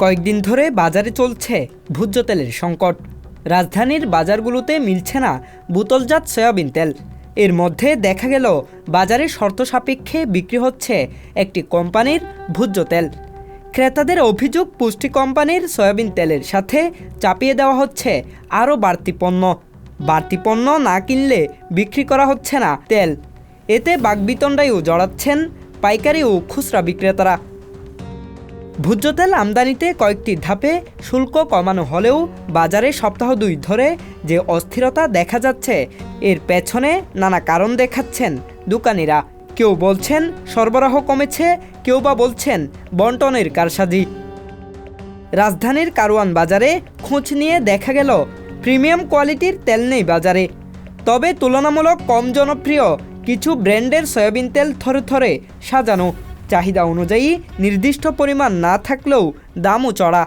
কয়েকদিন ধরে বাজারে চলছে ভোজ্য তেলের সংকট। রাজধানীর বাজারগুলোতে মিলছে না বোতলজাত সয়াবিন তেল। এর মধ্যে দেখা গেল, বাজারে শর্ত সাপেক্ষে বিক্রি হচ্ছে একটি কোম্পানির ভোজ্য তেল ক্রেতাদের অভিযোগ, পুষ্টি কোম্পানির সয়াবিন তেলের সাথে চাপিয়ে দেওয়া হচ্ছে আরও বাড়তি পণ্য। বাড়তি পণ্য না কিনলে বিক্রি করা হচ্ছে না তেল। এতে বাগবিতণ্ডায়ও জড়াচ্ছেন পাইকারি ও খুচরা বিক্রেতারা। ভোজ্য তেল আমদানিতে কয়েকটি ধাপে শুল্ক কমানো হলেও বাজারে সপ্তাহ দুই ধরে যে অস্থিরতা দেখা যাচ্ছে, এর পেছনে নানা কারণ দেখাচ্ছেন দোকানিরা। কেউ বলছেন সরবরাহ কমেছে, কেউ বা বলছেন বন্টনের কারসাজি। রাজধানীর কারওয়ান বাজারে খোঁজ নিয়ে দেখা গেল, প্রিমিয়াম কোয়ালিটির তেল নেই বাজারে। তবে তুলনামূলক কম জনপ্রিয় কিছু ব্র্যান্ডের সয়াবিন তেল থরে থরে সাজানো। চাহিদা অনুযায়ী নির্দিষ্ট পরিমাণ না থাকলেও দামও চড়া।